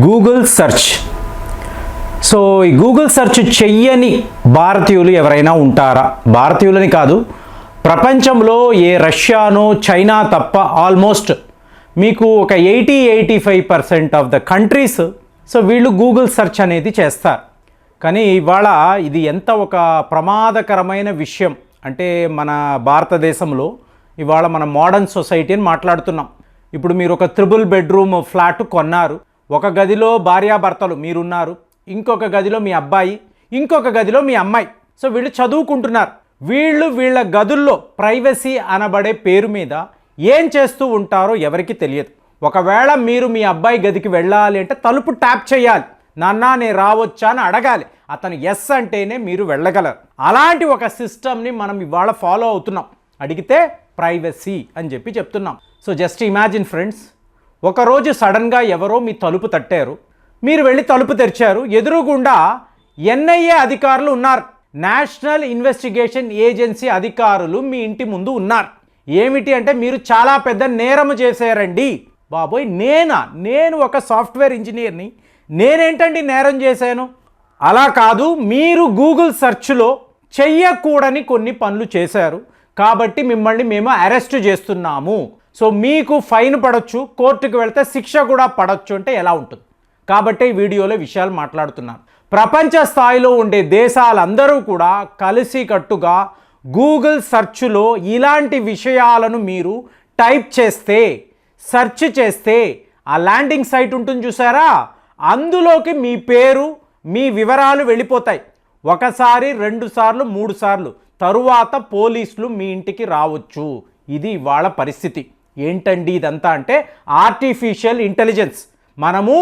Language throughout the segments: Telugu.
గూగుల్ సెర్చ్ సో ఈ గూగుల్ సెర్చ్ చెయ్యని భారతీయులు ఎవరైనా ఉంటారా? భారతీయులని కాదు ప్రపంచంలో ఏ రష్యానో చైనా తప్ప ఆల్మోస్ట్ మీకు ఒక eighty eighty five percent of the countries so వీళ్ళు గూగుల్ సెర్చ్ అనేది చేస్తారు. కానీ ఇవాళ ఇది ఎంత ఒక ప్రమాదకరమైన విషయం. అంటే మన భారతదేశంలో ఇవాళ మన మోడర్న్ సొసైటీ అని మాట్లాడుతున్నాం. ఇప్పుడు మీరు ఒక త్రిబుల్ బెడ్రూమ్ ఫ్లాట్ కొన్నారు. ఒక గదిలో భార్యాభర్తలు మీరున్నారు ఇంకొక గదిలో మీ అబ్బాయి ఇంకొక గదిలో మీ అమ్మాయి. సో వీళ్ళు చదువుకుంటున్నారు. వీళ్ళు వీళ్ళ గదుల్లో ప్రైవసీ అనబడే పేరు మీద ఏం చేస్తూ ఉంటారో ఎవరికి తెలియదు. ఒకవేళ మీరు మీ అబ్బాయి గదికి వెళ్ళాలి అంటే తలుపు ట్యాప్ చేయాలి. నాన్న నేను రావచ్చా? అని అడగాలి. అతను ఎస్ అంటేనే మీరు వెళ్ళగలరు. అలాంటి ఒక సిస్టమ్ని మనం ఇవాళ ఫాలో అవుతున్నాం. అడిగితే ప్రైవసీ అని చెప్పి చెప్తున్నాం. సో జస్ట్ ఇమాజిన్ ఫ్రెండ్స్ ఒకరోజు సడన్గా ఎవరో మీ తలుపు తట్టారు. మీరు వెళ్ళి తలుపు తెరిచారు. ఎదురుగుండా ఎన్ఐఏ అధికారులు ఉన్నారు. నేషనల్ ఇన్వెస్టిగేషన్ ఏజెన్సీ అధికారులు మీ ఇంటి ముందు ఉన్నారు. ఏమిటి అంటే మీరు చాలా పెద్ద నేరము చేశారండి. బాబోయ్ నేనా? నేను ఒక సాఫ్ట్వేర్ ఇంజనీర్ని. నేనేంటండి నేరం చేశాను? అలా కాదు మీరు గూగుల్ సెర్చ్లో చెయ్యకూడని కొన్ని పనులు చేశారు. కాబట్టి మిమ్మల్ని మేము అరెస్ట్ చేస్తున్నాము. సో మీకు ఫైన్ పడవచ్చు కోర్టుకు వెళ్తే శిక్ష కూడా పడవచ్చు అంటే ఎలా ఉంటుంది? కాబట్టి ఈ వీడియోలో విషయాలు మాట్లాడుతున్నాను. ప్రపంచ స్థాయిలో ఉండే దేశాలందరూ కూడా కలిసికట్టుగా గూగుల్ సెర్చ్లో ఇలాంటి విషయాలను మీరు టైప్ చేస్తే సెర్చ్ చేస్తే ఆ ల్యాండింగ్ సైట్ ఉంటుంది చూసారా? అందులోకి మీ పేరు మీ వివరాలు వెళ్ళిపోతాయి. ఒకసారి రెండు సార్లు మూడు సార్లు. తరువాత పోలీసులు మీ ఇంటికి రావచ్చు. ఇది వాళ్ళ పరిస్థితి. ఏంటండి ఇదంతా అంటే ఆర్టిఫిషియల్ ఇంటెలిజెన్స్ మనము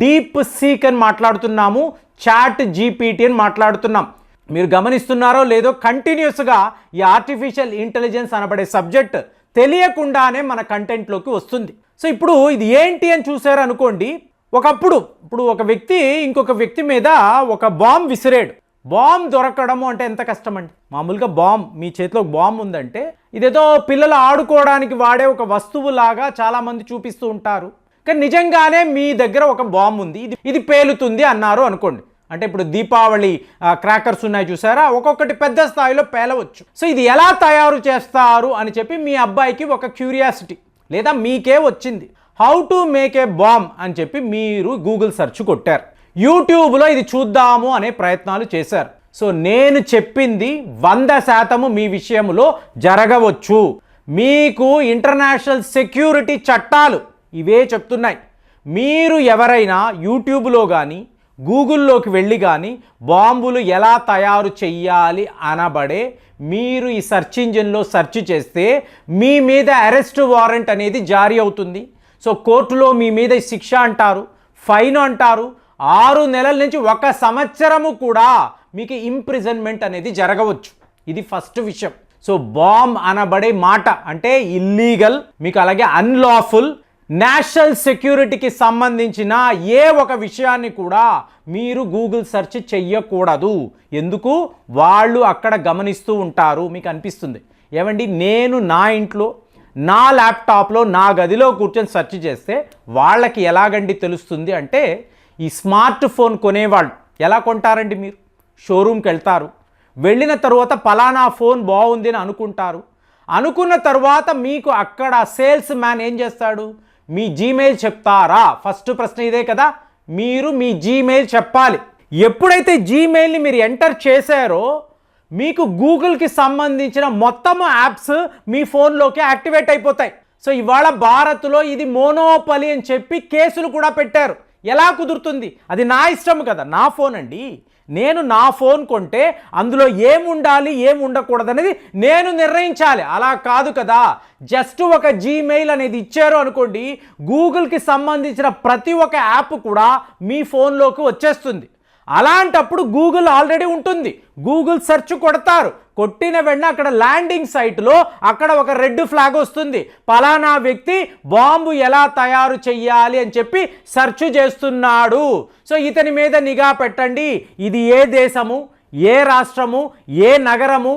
డీప్ సీక్ అని మాట్లాడుతున్నాము చాట్ జీపీటీ అని మాట్లాడుతున్నాం. మీరు గమనిస్తున్నారో లేదో కంటిన్యూస్గా ఈ ఆర్టిఫిషియల్ ఇంటెలిజెన్స్ అనబడే సబ్జెక్ట్ తెలియకుండానే మన కంటెంట్లోకి వస్తుంది. సో ఇప్పుడు ఇది ఏంటి అని చూసారు అనుకోండి ఒకప్పుడు ఇప్పుడు ఒక వ్యక్తి ఇంకొక వ్యక్తి మీద ఒక బాంబ్ విసిరాడు. బాంబ్ దొరకడము అంటే ఎంత కష్టం అండి మామూలుగా బాంబ్ మీ చేతిలో బాంబ్ ఉందంటే ఇదేదో పిల్లలు ఆడుకోవడానికి వాడే ఒక వస్తువులాగా చాలామంది చూపిస్తూ ఉంటారు. కానీ నిజంగానే మీ దగ్గర ఒక బాంబు ఉంది. ఇది ఇది పేలుతుంది అన్నారు అనుకోండి. అంటే ఇప్పుడు దీపావళి క్రాకర్స్ ఉన్నాయి చూసారా? ఒక్కొక్కటి పెద్ద స్థాయిలో పేలవచ్చు. సో ఇది ఎలా తయారు చేస్తారు అని చెప్పి మీ అబ్బాయికి ఒక క్యూరియాసిటీ లేదా మీకే వచ్చింది. How to make a bomb అని చెప్పి మీరు గూగుల్ సెర్చ్ కొట్టారు. యూట్యూబ్లో ఇది చూద్దాము అనే ప్రయత్నాలు చేశారు. సో నేను చెప్పింది వంద శాతము మీ విషయంలో జరగవచ్చు. మీకు ఇంటర్నేషనల్ సెక్యూరిటీ చట్టాలు ఇవే చెప్తున్నాయి. మీరు ఎవరైనా యూట్యూబ్లో కానీ గూగుల్లోకి వెళ్ళి కానీ బాంబులు ఎలా తయారు చెయ్యాలి అనబడే మీరు ఈ సెర్చ్ ఇంజిన్లో సెర్చ్ చేస్తే మీ మీద అరెస్ట్ వారెంట్ అనేది జారీ అవుతుంది. సో కోర్టులో మీ మీద శిక్ష అంటారు ఫైన్ అంటారు. ఆరు నెలల నుంచి ఒక సంవత్సరము కూడా మీకు ఇంప్రిజన్మెంట్ అనేది జరగవచ్చు. ఇది ఫస్ట్ విషయం. సో బాంబ్ అనబడే మాట అంటే ఇల్లీగల్ మీకు అలాగే అన్లాఫుల్ నేషనల్ సెక్యూరిటీకి సంబంధించిన ఏ ఒక విషయాన్ని కూడా మీరు గూగుల్ సెర్చ్ చెయ్యకూడదు. ఎందుకు? వాళ్ళు అక్కడ గమనిస్తూ ఉంటారు. మీకు అనిపిస్తుంది. ఏమండి నేను నా ఇంట్లో నా ల్యాప్టాప్లో నా గదిలో కూర్చొని సెర్చ్ చేస్తే వాళ్ళకి ఎలాగండి తెలుస్తుంది అంటే ఈ స్మార్ట్ ఫోన్ కొనేవాళ్ళు. ఎలా కొంటారండి మీరు? షోరూమ్కి వెళ్తారు. వెళ్ళిన తర్వాత పలానా ఫోన్ బాగుంది అని అనుకుంటారు. అనుకున్న తర్వాత మీకు అక్కడ సేల్స్ మ్యాన్ ఏం చేస్తాడు? మీ జీమెయిల్ చెప్తారా? ఫస్ట్ ప్రశ్న ఇదే కదా. మీరు మీ జీమెయిల్ చెప్పాలి. ఎప్పుడైతే జీమెయిల్ని మీరు ఎంటర్ చేశారో మీకు గూగుల్కి సంబంధించిన మొత్తం యాప్స్ మీ ఫోన్లోకి యాక్టివేట్ అయిపోతాయి. సో ఇవాళ భారత్లో ఇది మోనోపలి అని చెప్పి కేసులు కూడా పెట్టారు. ఎలా కుదురుతుంది? అది నా ఇష్టం కదా. నా ఫోన్ అండి. నేను నా ఫోన్ కొంటే అందులో ఏం ఉండాలి ఏం ఉండకూడదు అనేది నేను నిర్ణయించాలి. అలా కాదు కదా. జస్ట్ ఒక జీమెయిల్ అనేది ఇచ్చారు అనుకోండి గూగుల్కి సంబంధించిన ప్రతి ఒక్క యాప్ కూడా మీ ఫోన్లోకి వచ్చేస్తుంది. అలాంటప్పుడు గూగుల్ ఆల్రెడీ ఉంటుంది. గూగుల్ సెర్చ్ కొడతారు. కొట్టిన వెంటనే అక్కడ ల్యాండింగ్ సైట్లో అక్కడ ఒక రెడ్ ఫ్లాగ్ వస్తుంది. పలానా వ్యక్తి బాంబు ఎలా తయారు చెయ్యాలి అని చెప్పి సెర్చ్ చేస్తున్నాడు. సో ఇతని మీద నిఘా పెట్టండి. ఇది ఏ దేశము ఏ రాష్ట్రము ఏ నగరము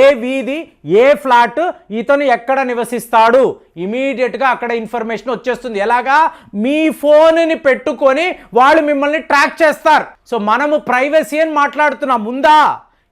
ఏ వీధి ఏ ఫ్లాట్ ఇతను ఎక్కడ నివసిస్తాడు? ఇమీడియట్గా అక్కడ ఇన్ఫర్మేషన్ వచ్చేస్తుంది. ఎలాగా? మీ ఫోన్ని పెట్టుకొని వాళ్ళు మిమ్మల్ని ట్రాక్ చేస్తారు. సో మనము ప్రైవసీ అని మాట్లాడుతున్నాం. ముందా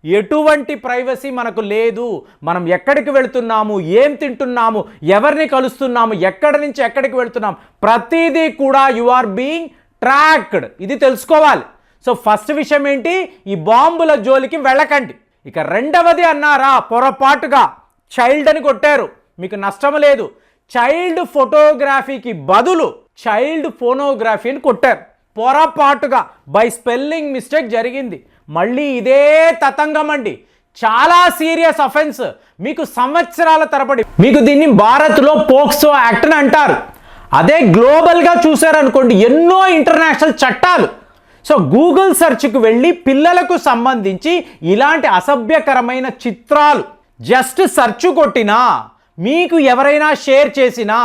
ఎటువంటి ప్రైవసీ మనకు లేదు. మనం ఎక్కడికి వెళుతున్నాము? ఏం తింటున్నాము? ఎవరిని కలుస్తున్నాము? ఎక్కడి నుంచి ఎక్కడికి వెళ్తున్నాము ప్రతిదీ కూడా యు ఆర్ బీయింగ్ ట్రాక్డ్ ఇది తెలుసుకోవాలి. సో ఫస్ట్ విషయం ఏంటి? ఈ బాంబుల జోలికి వెళ్ళకండి. ఇక రెండవది అన్నారా? పొరపాటుగా చైల్డ్ అని కొట్టారు. మీకు నష్టం లేదు. చైల్డ్ ఫోటోగ్రఫీకి బదులు చైల్డ్ ఫోనోగ్రఫీని కొట్టారు. పొరపాటుగా బై స్పెల్లింగ్ మిస్టేక్ జరిగింది. మళ్ళీ ఇదే తతంగం అండి. చాలా సీరియస్ అఫెన్స్. మీకు సంవత్సరాల తరబడి. మీకు దీన్ని భారత్లో పోక్సో యాక్ట్ అని అంటారు. అదే గ్లోబల్గా చూసారనుకోండి ఎన్నో ఇంటర్నేషనల్ చట్టాలు. సో గూగుల్ సెర్చ్కి వెళ్ళి పిల్లలకు సంబంధించి ఇలాంటి అసభ్యకరమైన చిత్రాలు జస్ట్ సెర్చ్ కొట్టినా మీకు ఎవరైనా షేర్ చేసినా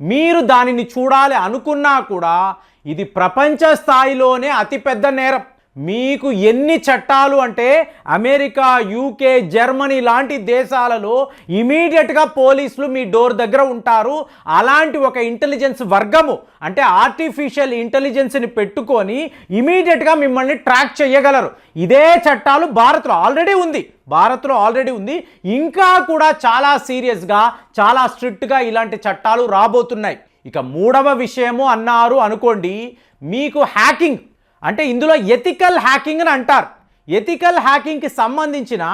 మీరు దానిని చూడాలి అనుకున్నా కూడా ఇది ప్రపంచ స్థాయిలోనే అతిపెద్ద నేరం. మీకు ఎన్ని చట్టాలు అంటే అమెరికా యూకే జర్మనీ లాంటి దేశాలలో ఇమీడియట్గా పోలీసులు మీ డోర్ దగ్గర ఉంటారు. అలాంటి ఒక ఇంటెలిజెన్స్ వర్గము అంటే ఆర్టిఫిషియల్ ఇంటెలిజెన్స్ని పెట్టుకొని ఇమీడియట్గా మిమ్మల్ని ట్రాక్ చేయగలరు. ఇదే చట్టాలు భారత్లో ఆల్రెడీ ఉంది. భారత్లో ఆల్రెడీ ఉంది. ఇంకా కూడా చాలా సీరియస్గా చాలా స్ట్రిక్ట్గా ఇలాంటి చట్టాలు రాబోతున్నాయి. ఇక మూడవ విషయము అన్నారు అనుకోండి మీకు హ్యాకింగ్ అంటే ఇందులో ఎథికల్ హ్యాకింగ్ అని అంటారు. ఎథికల్ హ్యాకింగ్కి సంబంధించిన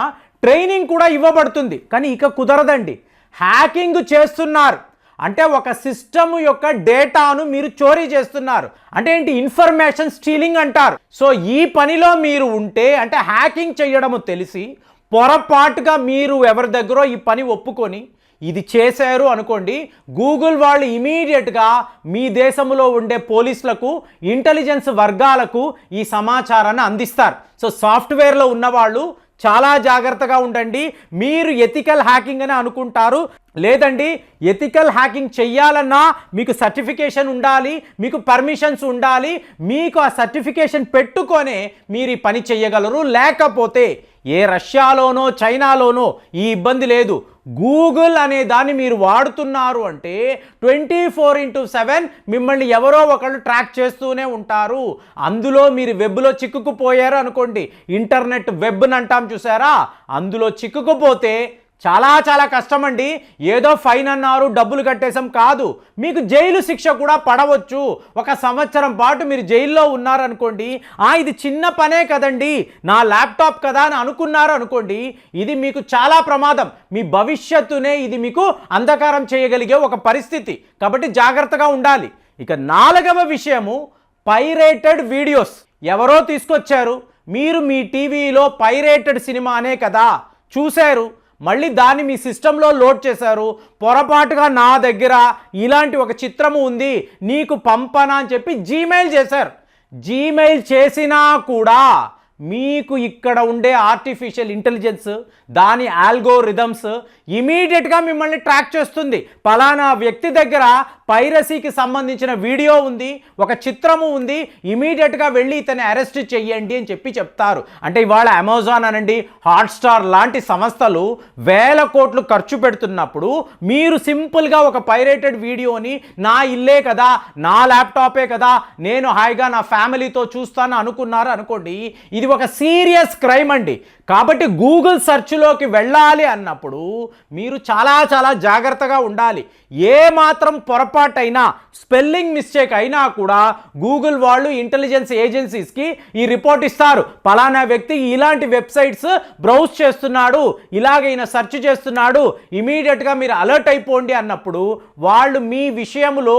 ట్రైనింగ్ కూడా ఇవ్వబడుతుంది. కానీ ఇక కుదరదండి. హ్యాకింగ్ చేస్తున్నారు. అంటే ఒక సిస్టమ్ యొక్క డేటాను మీరు చోరీ చేస్తున్నారు. అంటే ఏంటి? ఇన్ఫర్మేషన్ స్టీలింగ్ అంటారు. సో ఈ పనిలో మీరు ఉంటే అంటే హ్యాకింగ్ చేయడము తెలిసి పొరపాటుగా మీరు ఎవరి దగ్గర ఈ పని ఒప్పుకొని ఇది చేశారు అనుకోండి గూగుల్ వాళ్ళు ఇమీడియట్గా మీ దేశంలో ఉండే పోలీసులకు ఇంటెలిజెన్స్ వర్గాలకు ఈ సమాచారాన్ని అందిస్తారు. సో సాఫ్ట్వేర్లో ఉన్నవాళ్ళు చాలా జాగ్రత్తగా ఉండండి. మీరు ఎథికల్ హ్యాకింగ్ అని అనుకుంటారు. లేదండి ఎథికల్ హ్యాకింగ్ చెయ్యాలన్నా మీకు సర్టిఫికేషన్ ఉండాలి మీకు పర్మిషన్స్ ఉండాలి మీకు ఆ సర్టిఫికేషన్ పెట్టుకొనే మీరు ఈ పని చెయ్యగలరు. లేకపోతే ఏ రష్యాలోనో చైనాలోనో ఈ ఇబ్బంది లేదు. గూగుల్ అనే దాన్ని మీరు వాడుతున్నారు అంటే ట్వంటీ ఫోర్ ఇంటూ సెవెన్ మిమ్మల్ని ఎవరో ఒకళ్ళు ట్రాక్ చేస్తూనే ఉంటారు. అందులో మీరు వెబ్లో చిక్కుకుపోయారు అనుకోండి. ఇంటర్నెట్ వెబ్ అంటాం చూసారా? అందులో చిక్కుకుపోతే చాలా చాలా కష్టం అండి ఏదో ఫైన్ అన్నారు డబ్బులు కట్టేశాం కాదు. మీకు జైలు శిక్ష కూడా పడవచ్చు. ఒక సంవత్సరం పాటు మీరు జైల్లో ఉన్నారనుకోండి ఆ ఇది చిన్న పనే కదండి. నా ల్యాప్టాప్ కదా అని అనుకున్నారు అనుకోండి ఇది మీకు చాలా ప్రమాదం. మీ భవిష్యత్తునే ఇది మీకు అంధకారం చేయగలిగే ఒక పరిస్థితి. కాబట్టి జాగ్రత్తగా ఉండాలి. ఇక నాలుగవ విషయము పైరేటెడ్ వీడియోస్. ఎవరో తీసుకొచ్చారు. మీరు మీ టీవీలో పైరేటెడ్ సినిమా అనే కదా. చూశారు. మళ్ళీ దాన్ని మీ సిస్టంలో లోడ్ చేశారు. పొరపాటుగా నా దగ్గర ఇలాంటి ఒక చిత్రము ఉంది. నీకు పంపనా అని చెప్పి జీమెయిల్ చేశారు. జీమెయిల్ చేసినా కూడా మీకు ఇక్కడ ఉండే ఆర్టిఫిషియల్ ఇంటెలిజెన్స్ దాని ఆల్గోరిథమ్స్ ఇమీడియట్గా మిమ్మల్ని ట్రాక్ చేస్తుంది. పలానా వ్యక్తి దగ్గర పైరసీకి సంబంధించిన వీడియో ఉంది ఒక చిత్రము ఉంది ఇమీడియట్గా వెళ్ళి ఇతన్ని అరెస్ట్ చెయ్యండి అని చెప్పి చెప్తారు. అంటే ఇవాళ అమెజాన్ అనండి హాట్స్టార్ లాంటి సంస్థలు వేల కోట్లు ఖర్చు పెడుతున్నప్పుడు మీరు సింపుల్గా ఒక పైరేటెడ్ వీడియోని నా ఇల్లే కదా నా ల్యాప్టాపే కదా నేను హాయిగా నా ఫ్యామిలీతో చూస్తాను అనుకున్నారు అనుకోండి ఇది ఒక సీరియస్ క్రైమ్ అండి. కాబట్టి గూగుల్ సెర్చ్లోకి వెళ్ళాలి అన్నప్పుడు మీరు చాలా చాలా జాగ్రత్తగా ఉండాలి. ఏ మాత్రం పొరపాటైనా స్పెల్లింగ్ మిస్టేక్ అయినా కూడా గూగుల్ వాళ్ళు ఇంటెలిజెన్స్ ఏజెన్సీస్కి ఈ రిపోర్ట్ ఇస్తారు. పలానా వ్యక్తి ఇలాంటి వెబ్సైట్స్ బ్రౌజ్ చేస్తున్నాడు ఇలాగైనా సెర్చ్ చేస్తున్నాడు ఇమీడియట్గా మీరు అలర్ట్ అయిపోండి అన్నప్పుడు వాళ్ళు మీ విషయంలో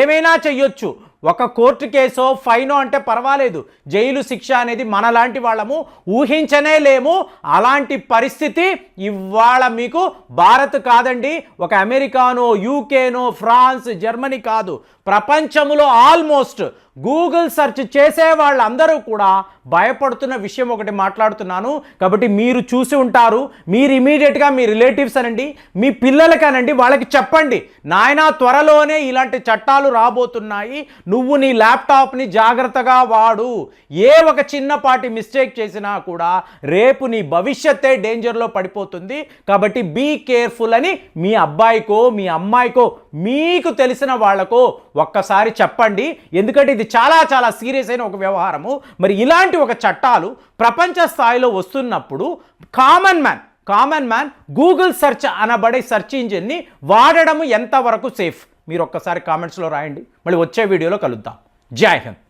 ఏమైనా చెయ్యొచ్చు. ఒక కోర్టు కేసో ఫైనో అంటే పర్వాలేదు. జైలు శిక్ష అనేది మనలాంటి వాళ్ళము ఊహించనే లేము. అలాంటి పరిస్థితి ఇవాళ మీకు భారత్ కాదండి. ఒక అమెరికానో యూకేనో ఫ్రాన్స్ జర్మనీ కాదు. ప్రపంచంలో ఆల్మోస్ట్ గూగుల్ సెర్చ్ చేసే వాళ్ళందరూ కూడా భయపడుతున్న విషయం ఒకటి మాట్లాడుతున్నాను. కాబట్టి మీరు చూసి ఉంటారు. మీరు ఇమీడియట్గా మీ రిలేటివ్స్ అనండి మీ పిల్లలకనండి వాళ్ళకి చెప్పండి. నాయనా త్వరలోనే ఇలాంటి చట్టాలు రాబోతున్నాయి. నువ్వు నీ ల్యాప్టాప్ని జాగ్రత్తగా వాడు. ఏ ఒక చిన్నపాటి మిస్టేక్ చేసినా కూడా రేపు నీ భవిష్యత్తే డేంజర్లో పడిపోతుంది. కాబట్టి బీ కేర్ఫుల్ అని మీ అబ్బాయికో మీ అమ్మాయికో మీకు తెలిసిన వాళ్ళకో ఒక్కసారి చెప్పండి. ఎందుకంటే ఇది చాలా చాలా సీరియస్ అయిన ఒక వ్యవహారము. మరి ఇలాంటి ఒక చట్టాలు ప్రపంచ స్థాయిలో వస్తున్నప్పుడు common man common man Google search అనబడే సెర్చ్ ఇంజిన్ని వాడడం ఎంతవరకు సేఫ్ మీరు ఒక్కసారి కామెంట్స్లో రాయండి. మళ్ళీ వచ్చే వీడియోలో కలుద్దాం. జై హింద్.